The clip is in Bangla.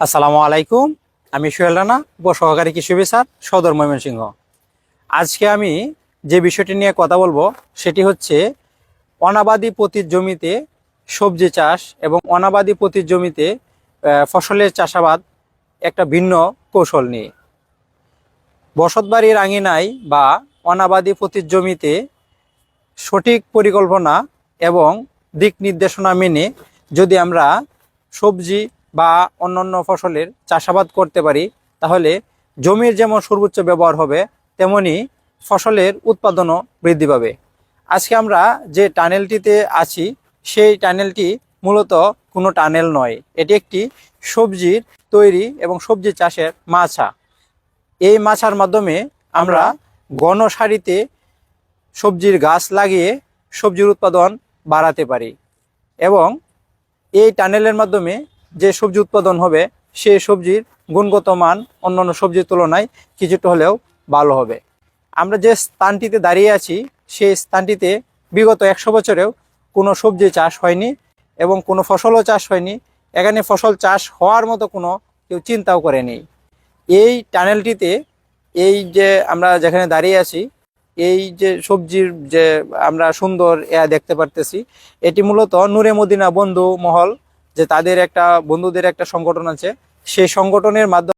আসসালামু আলাইকুম। আমি সোহেল রানা উপসহকারী কৃষি অফিসার, সদর ময়মনসিংহ। আজকে আমি যে বিষয়টি নিয়ে কথা বলব, সেটি হচ্ছে অনাবাদি পতির জমিতে সবজি চাষ এবং অনাবাদি পতির জমিতে ফসলের চাষাবাদ একটা ভিন্ন কৌশল নিয়ে। বসতবাড়ির আঙিনায় বা অনাবাদি পতির জমিতে সঠিক পরিকল্পনা এবং দিক নির্দেশনা মেনে যদি আমরা সবজি বা অন্যান্য ফসলের চাষাবাদ করতে পারি, তাহলে জমির যেমন সর্বোচ্চ ব্যবহার হবে, তেমনি ফসলের উৎপাদনও বৃদ্ধি পাবে। আজকে আমরা যে টানেলটিতে আছি, সেই টানেলটি মূলত কোনো টানেল নয়, এটি একটি সবজির তৈরি এবং সবজি চাষের মাছা। এই মাছার মাধ্যমে আমরা গণসারিতে সবজির গাছ লাগিয়ে সবজির উৎপাদন বাড়াতে পারি এবং এই টানেলের মাধ্যমে যে সবজি উৎপাদন হবে সেই সবজির গুণগত মান অন্যান্য সবজির তুলনায় কিছুটা হলেও ভালো হবে। আমরা যে স্থানটিতে দাঁড়িয়ে আছি, সেই স্থানটিতে বিগত একশো বছরেও কোনো সবজি চাষ হয়নি এবং কোনো ফসলও চাষ হয়নি। এখানে ফসল চাষ হওয়ার মতো কোনো কেউ চিন্তাও করেনি। এই টানেলটিতে এই যে আমরা যেখানে দাঁড়িয়ে আছি, এই যে সবজির যে আমরা সুন্দর এয়া দেখতে পারতেছি, এটি মূলত নূরে মদিনা বন্ধু মহল যে তাদের একটা বন্ধুদের একটা সংগঠন আছে সেই সংগঠনের মাধ্যমে